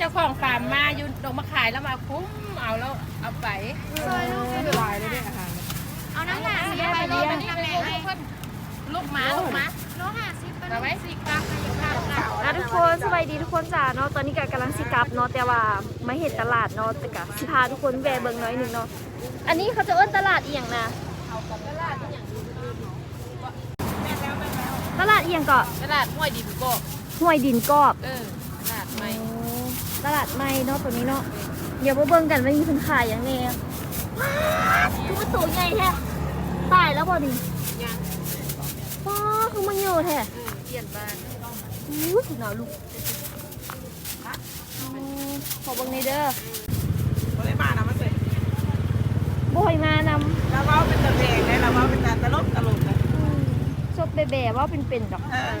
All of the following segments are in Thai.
เจ้าของฟาร์มมาอยู่ลงมาขายแล้วมาคุ้มเอาแล้วเอาไปลายเลยเนี่ยอาหารเอาน้ำหนักสิไปโลมันนี่เลยให้ลูกหมาลูกหมาโลห้าสิบเอาไว้สิครับอยู่ข้าวเก่าอะทุกคนสบายดีทุกคนจ้าเนาะตอนนี้ก็กำลังสิกลับเนาะแต่ว่าไม่เห็นตลาดเนาะแต่ก็สิพาทุกคนแวะเบิ่งหน้อยหนึงเนาะอันนี้เขาจะเอิ้นตลาดอีหยังนะตลาดอีหยังเกาะตลาดห้วยดิบโกห้วยดินกอบเออตลาดใหม่ ตลาดใหม่เนาะตัวนี้เนาะเดี๋ยวมาเบิ่งกันว่ามีคนขายอย่างแน่คือมันสูงใหญ่แท้ตายแล้วบ่ดิยังป้าคือมันอยู่แท้เออเปลี่ยนบ้านอู้ถึงหนาวลูกอ๋อขอเบิ่งในอยเด้อเขาได้มานะมันเสร็จบ่อยมานำแล้วว่าเป็นตะเพงเลยแล้วว่าเป็นตะตลกตลกเลยอืมสดแบ่ๆว่าเป็นๆดอกเออ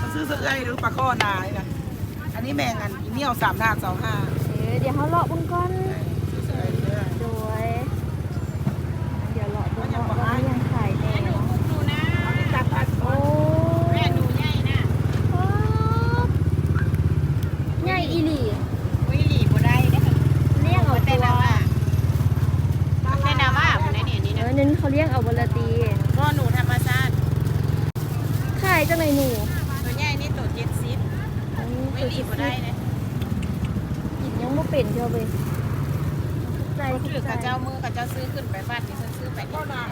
มาซื้อเสื้อเอ้ยหรือปลาข้อนายนะ อันนี้แมงอันอีเมี่ยวสามห้าสองห้าเออเดี๋ยวเขาเลาะเบิ่งก่อน না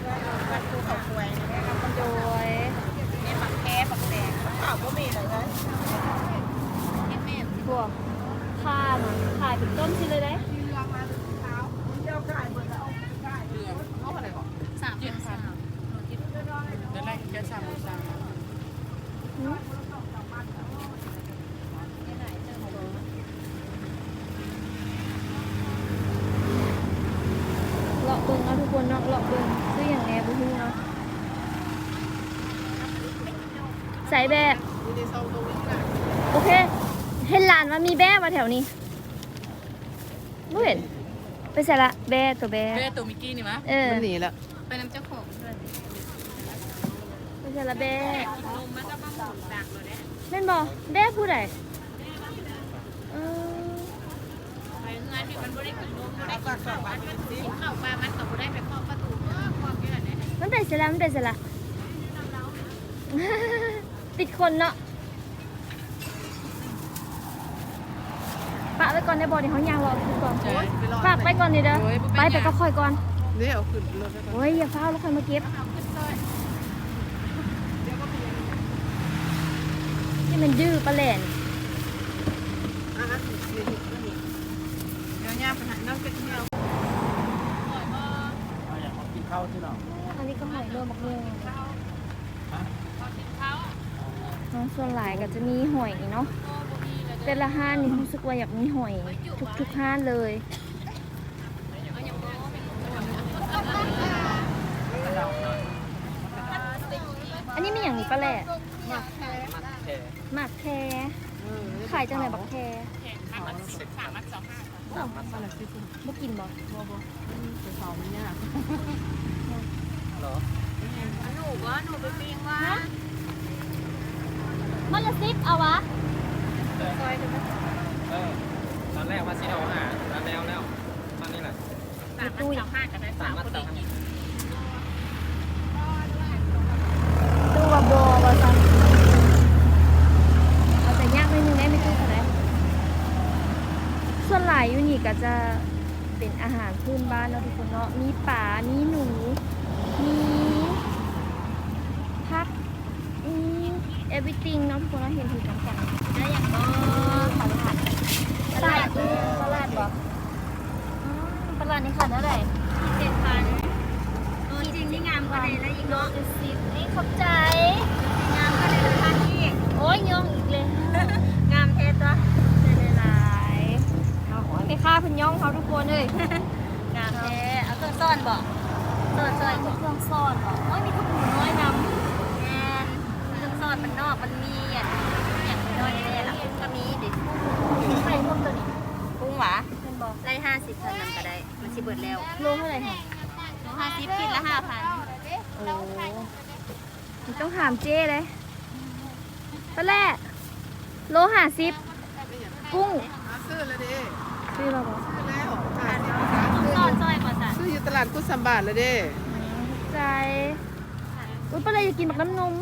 กคนเนาะเลาะเบิ่งซื้ออย่างแหน่บ่ฮู้เนาะใส่แบบมีในซองตรงนี้นะโอเค เห็นหลานว่ามีแบ่มาแถวนี้ไม่เห็น ไปใส่ละแบ่ตัวแบ่แม่ตัวมิกกี้นี่มะเออมันหนีแล้วไปน้ำเจ้าของด้วยไปใส่ละแบ่กินนมมันก็บ้างหมุนดักเลยเนี่ยเล่นบ่แบ่ผู้ใดเออ ไปงานที่ มันบ่ได้กินนมบ่ได้กินข้าวมันมันกินข้าวปลามันก็บ่ได้ไปเคาะประตูเออความเยอะเนี่ยมันไปใส่ละมันไปใส่ละ ติดคนเนาะปะไปก่อนได้บ่เดี๋ยวเขายางรอไปก่อนฝากไปก่อนนี่เด้อไปไปก็ค่อยก่อนนี่เอาขึ้นรถไปก่อนโอ้ยอย่าเฝ้าแล้วค่อยมาเก็บนี่มันดื้อปลาแหลนอะฮะนี่นี่นี่ เดี๋ยวย่าไปหาน้ำเป็ดเที่ยวอยากกินข้าวที่หรออันนี้ก็หอยรวมบักม่วงน้องส่วนหลายก็จะมีหอยเนาะแต่ละห้านนี่รู้สึกว่าอยากมีหอย ทุกทุกๆห้านเลยอันนี้ม่อย่างนี้ปะแหละแค่หมักแคขายจังไหนบักแคสามเอ้า บ่กินบ่ไปเผามันยากเหรอหนูว่าหนูไปปีงว่ามันจะซิปเอาวะเออตอนแรกว่าซิเอาหาตอนแล้วแล้วตอนนี้แหละสามมันสามห้ากันได้สามคนดีกินดูว่าบ่ว่าซั่นเอาแต่ยากนิดนึงได้ไม่ตู้เท่าไหร่ส่วนหลายอยู่นี่ ก็จะเป็นอาหารพื้นบ้านเนาะทุกคนเนาะ มีปลามีหนู มีผัก มี everything เนาะทุกคนเราะเห็นถึงกันกันได้อย่างก็ตลาดตลาดตลาดบ่อืมตลาดนี่ค่ะเท่าไหร่เจ็ดพันตัวจริงที่งามกว่าในแล้วอีกน้อเนาะงสิบนี่ขอบใจ งามกว่าในราคาที่ โอ้ยยองอีกเลย งามเทตัว ได้หลายเอาโอ้ยไปฆ่าเพิ่นย่องเขาทุกคนเลย งามแท้เอาเครื่องซ่อนบ่ซ่อนซ่อน มีเครื่องซ่อนเหรอโอ้ยมีขนมน้อยน แมนเครื่องซ่อนมันนอกมันมีอย่างอย่างน้อยแน่ๆล่ะก็มีเด็กำไข่พวกตัวนี้ กุ้งหวา เป็นบอก ไล่ห้าสิบเท่านั้นก็ได้ มันสิเบิ ดแล้วโลเท่าไหร่คะโลห้าสิบกินละห้าพันโอ้มันต้องถามเจ้เลยปลาแร่โลห้าสิบกุ้งซื้อแล้วดิซื้อเราบ่ซื้อแล้วค่ะซอนซอยก่อนจ้ะซื้ออยู่ตลาดกุสัมบาทแล้วดิใจอุ้ยปลาเลยอยากกินแบบน้ำนม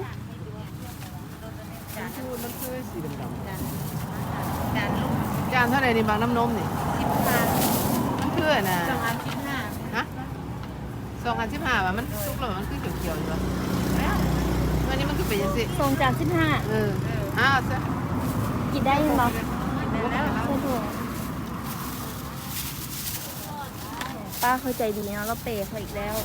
มันคือมันคือสีดำๆจานเท่าไหร่นี่บางน้ำนมนี่มัน คืออะนะสองอันสิบห้าฮะสองอันสิบห้าว่ะมันสุกแล้วมันคือเขียวๆอยู่วะวันนี้มันคือเป็นยังสิสองจานสิบห้าเอออ้าวซะกินได้ยังบ่ใช่ถูกป้าเข้าใจดีเนาะเราเปย์เขาอีกแล้ว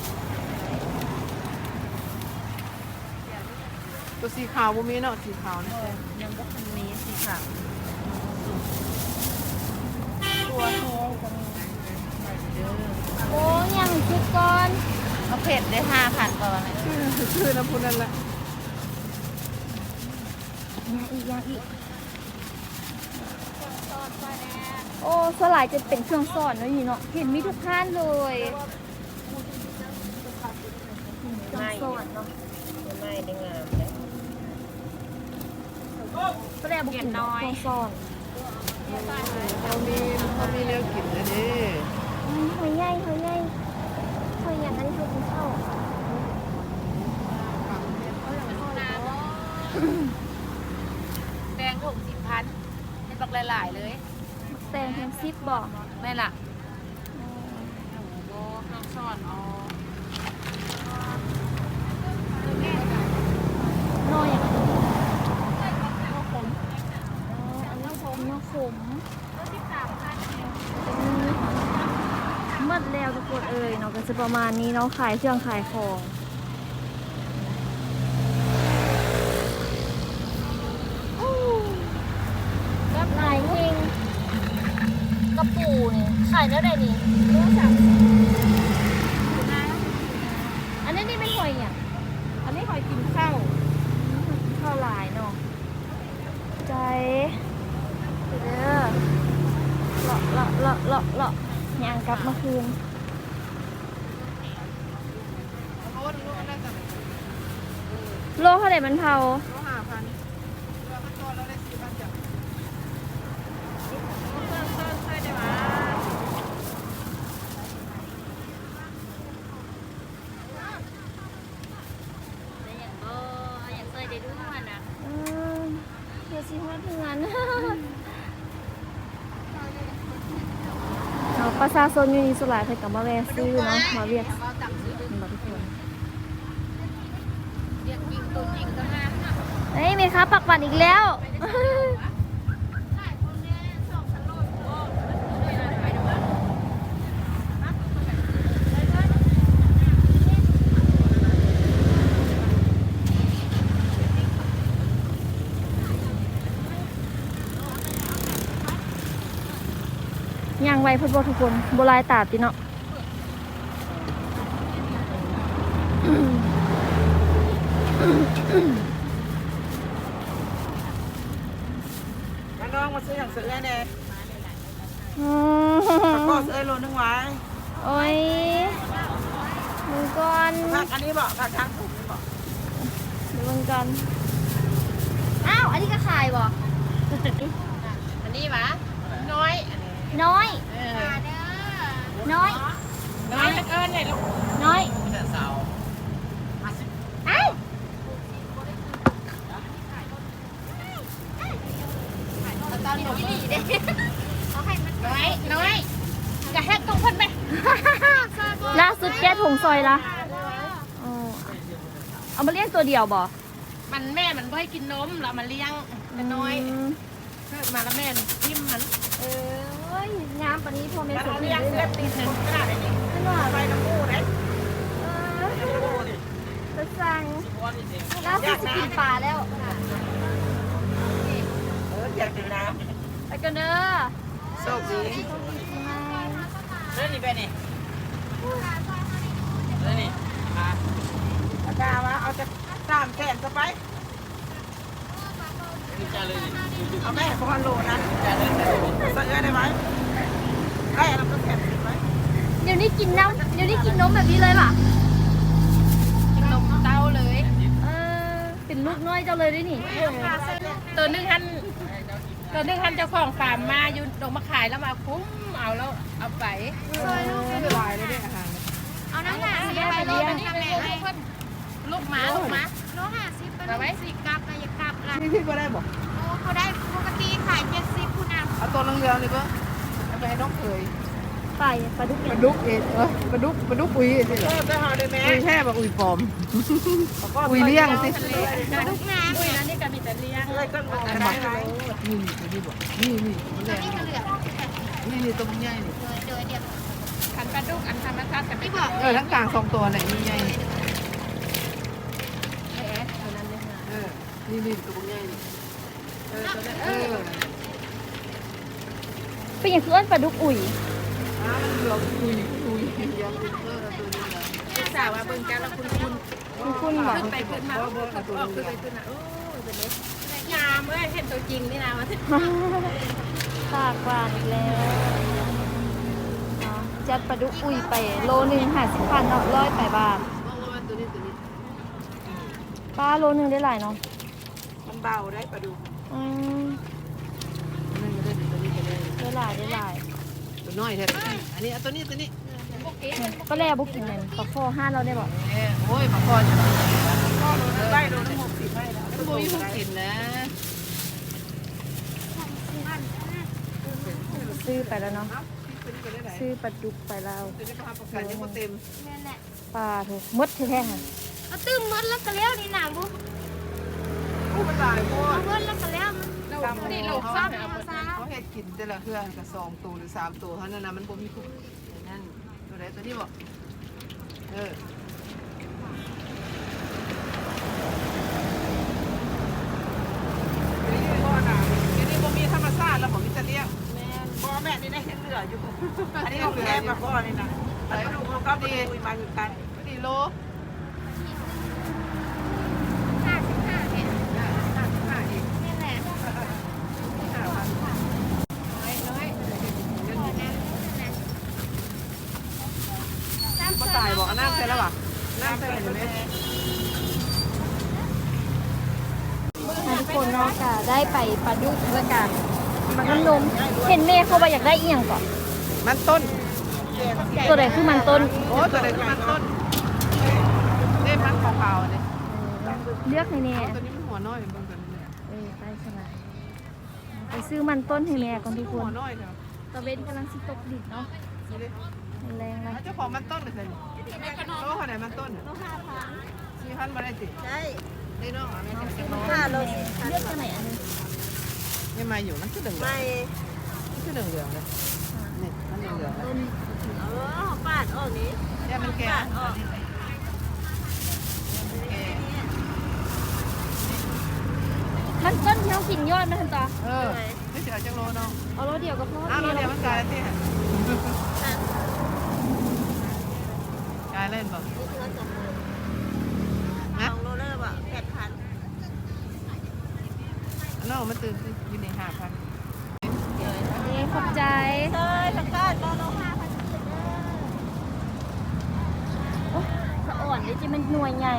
ตัวสีขาวบ่มีเนาะสีขาวนี่ยังก็คันนี้สีขาวตัวแท้จะมี โอ้ยังคิดก่อนเอาเผ็ดได้ห้าพันกว่าไหมคือคือน้ำพุนั่นแหละยังอีกยังอีกโอ้สลายจะเป็นเครื่องซ่อนเนาะนี่เนาะเห็นมีทุกท่านเลยเครื่องซ่อนเนาะไม่ได้งามก็ได้บุกน้อยเครื่องซ่อนเขามีเขามีเนื้อกินนะดิอืม หอยใหญ่หอยใหญ่หอยอย่างนั้นที่เขากินข้าวแดงถุงสิบพันเป็นบักหลายๆเลยแตงแฮมซิปบอกแม่ล่ะโอ้ข้าวซ่อนอ๋อนอยอย่างนี้นอขมอันนี้ขมนอขม หมดแล้วทุกคนเอ่ยเนาะก็จะประมาณนี้เนาะขายเครื่องขายของกับลายเฮงกระปูนี่ขายเท่าไรนี่รู้สามอันนี้นี่เป็นหอยอย่าง อันนี้หอยกินข้าว ข้าวหลายเนาะใจเด้อเลาะเลาะเลาะเลาะเลาะยางกลับเมื่อคืน โอ้ดูมันได้แต่ โลเท่าไหร่มันเผาโลห้าพันเราก็ตัวเราได้สี่พันจ้ะเออเดี๋ยวสิฮอดเพื่อนเอาประชาชนอยู่นี่สลายเพิ่นกับมาแวะซื้อเนาะมาเรียกมาทุกคน เรียเฮ้ยมีค้าปักหวันอีกแล้วย่างไวเพื่อทุกคนโบรายตาติเนาะ มาน้องมาซื้ออย่างซื้อไอ้แน่อืปลาข้อมซื้อไอ้โลนึงไว้โอ้ยมึงก่อนผักอันนี้บอกผักทางถุงบอกดูมึงก่อนอ้าวอันนี้ก็ขายบ่อันนี้หวะน้อยอันนี้น้อยเออน้อย น้อยเหลือเกินเลยลูกน้อย แต่สาว เอ้า ตอนหนูดีเด้น้อยน้อยกระแฮกตรงคนไป ล่าสุดแก้ถุ งซอยละอ๋อเอามาเลี้ยงตัวเดียวบ่มันแม่มันไม่ให้กินนมเรามาเลี้ยงเป็นน้อยมเกิดมาแล้วแม่ทิ่มมันเออเอ้ยงามปานนี้พ่อแม่แล้วสุดเอาเลเลี้ยงยเล็บตีนคนกระดาษอันนี้นั่นว่าไปน้ำมูได้เออจะสั่งล่าสุดจะกินปลาแล้วเอออยากกินน้ไปกันเด้อำโชคดีเล่นนี่เป็นนี่เล่น นี่อะอาจารย์ว่าเอาจะสามแสนจะไปนี่จะเลยนี่เอาแม่พอนโลนะจะเล่นแต่นี่ซื้อได้ไหมได้แล้วก็แถมติดไว้เดี๋ยวนี้กินน้ำเดี๋ยวนี้กินนมแบบนี้เลยป่ะกินนมเต้าเลย เออเป็นลูกน้อยเจ้าเลยด้วยนี่ ตัวหนึงหันตัวนึงท่านเจ้าของฟาร์มมาอยู่ลงมาขายแล้วมาคุ้มเอาแล้วเอาไปซอยลูกไม่เป็นไรเลยเนี่ยอาหาร เอาน้ำหนักสิไปโลนึงแม่ให้ลูกหมาลูกหมาโลห้าสิบเป็นเอาไว้สี่กลับนะอย่ากลับละที่ที่ก็ได้บอกโอ้เขาได้ปกติขายเจ็ดสิบคุณนเอาตัวเรืองๆนี่ก็เอาไปให้น้องเคยไปปลาดุกปลาดุกเอ็ดเออปลาดุกปลาดุกอุ้ยสิเหรเอออไปหาเลยแม่อุ้ยแค่บอกอุ้ยปลอมอุ้ยเลี้ยงสิำปลาดุกน้ำอุ้ยแล้วนี่ก็มีแต่เลี้ยงเลยก็งงอันได้บอกไหมนี่นี่ตัวนี้บอกนี่นี่มันแรตัวงนี้ก็เหลือนี่นี่ตัวมันใหญ่นี่โดยโดยเดียว ขันปลาดุกอันธรรมชาติแต่ไม่ที่บบออกกเออทั้งกลางสองตัวเนี่ยนี่ใหญ่แอดเท่านั้นเลยค่ะเออนี่นี่ตัวมันใหญ่นี่เออตัวนั้นเอเอออเป็นอย่างคืออันปลาดุกอุ่ยอ่ามันเหลืองอุ้ยอุ้ยยังเออตัวนี้เหรอสาวว่าเบิ่งแกแล้วคุณคุณคุณคุณบอกขึ้นไปขึ้นมาขึ้นไปขึ้นไปขึ้นมาโอ้ยเป็นเล็กงามเอ้ยเห็นตัวจริงนี่นะมันฝากหวานอีกแล้วเนาะ จัดปลาดุกอุ่ยไปโลหนึ่งห้าสิบพันเนาะร้อยแปดบาทมองว่าตัวนี้ตัวนี้ป้าโลหนึ่งได้หลายเนาะมันเบาได้ปลาดุอืมนั่นก็ได้ตัวนี้ก็ได้ได้หลายได้หลายตัวน้อยแท้อันนี้ตัวนี้ตัวนี้ก็แล่บุกินนั่นปลาโคห้าเราได้บอกเอ้โอ้ยมาก่อนได้โลละหกสิบได้แล้วมันบ่มีผู้กินนะซื้อไปแล้วเนาะ ซื้อปลาดุกไปแล้วตัวนี้ก็ทำประกันยังบ่เต็มปลาถูกมดแท้ๆค่ะเอาตึ้งมดแล้วก็แล้วนี่หนะบุผู้เป็นหลายพวกเอามดแล้วก็แล้วมันเรานี่เราซ้ำเอาเขาเฮ็ดกินแต่ละเครื่องก็สองตัวหรือสามตัวเท่านั้นนะมันบ่มีผู้นั่นตัวไหนตัวนี้บ่เออเดี๋ยวนี้อหนาเดี๋ยวนี้บ่มีธรรมชาติแล้วบ่มีแต่เลี้ยง พ่อแม่นี่ได้เห็นเหลืออยู่ อันนี้ของแม่ปลาข้อนี่นะปลาดุกเขาก็ไปคุยมาอยู่กันดีโลห้าสิบห้าเนี่ยห้าอีกนี่แหละห้าพันน้ำบ่ตายบอาน้ำใส่แล้วว่ะน้ำใส่แล้วไหมทุกคนเนาะก็ได้ไปปลาดุกแล้วกัน มันก็นมเห็นแม่เขาว่าอยากได้อีหยังก่อนมันต้นตัวไหนคือมันต้นโอ้ตัวไหนคือมันต้นเล่มันขาวๆเนี่ยเลือกให้แม่ตัวนี้มันหัวน้อยเบิ่งกันเนี่ยเออไปสบายไปซื้อมันต้นให้แม่ก่อนทุกคหัวนน้อยเนาะตะเวนกำลังสิตกดิบเนาะนี่ดิแรงเลยเจ้าของมันต้นเลยสิโอ้คนไหนมันต้นสี่พันมาได้สิใช่ได้เนาะอันนี้จะน้อยห้าโลเลือกตัวไหนอันนึ งนี่มาอยู่มันคือเหลืองไม่มันคือเหลืองเหลืองเลยนี่มันเหลืองเหลืองต้นเออปาดออกนี้เนี่ยมันแก่มันต้นที่เขากินยอดมันทันตาเออไม่เสียจังโลเนาะเอารถเดียวก็พออ้าวเราเดี๋ยวมันกลายที่กลายเล่นป่ะ สองโลเลอร์ว่ะแปดพัน น้องมันตื่นอยู่ในห้าพันนี่ขอบใจเต้ยสังกัดโลโลห้าพันโอ้สะอ่อนเลยจิมันหน่วยใหญ่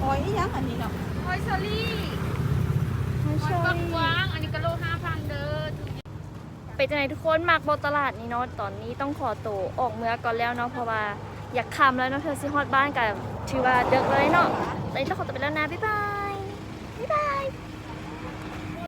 โอ้ยยังอันนี้เนาะหอยเชอรี่ไม่หอยใช่ปักกวางอันนี้ก็โลห้าพันเด้อเป็นจังไหนทุกคนมากบอตลาดนี้เนาะตอนนี้ต้องขอตัวออกเมื่อก่อนแล้วเนาะเพราะว่าอยากคำแล้วเนาะเธอสิฮอดบ้านกับถือว่าเดึกเลยเนาะตอนนี้ต้องขอตัวไปแล้วนะบ๊ายบาย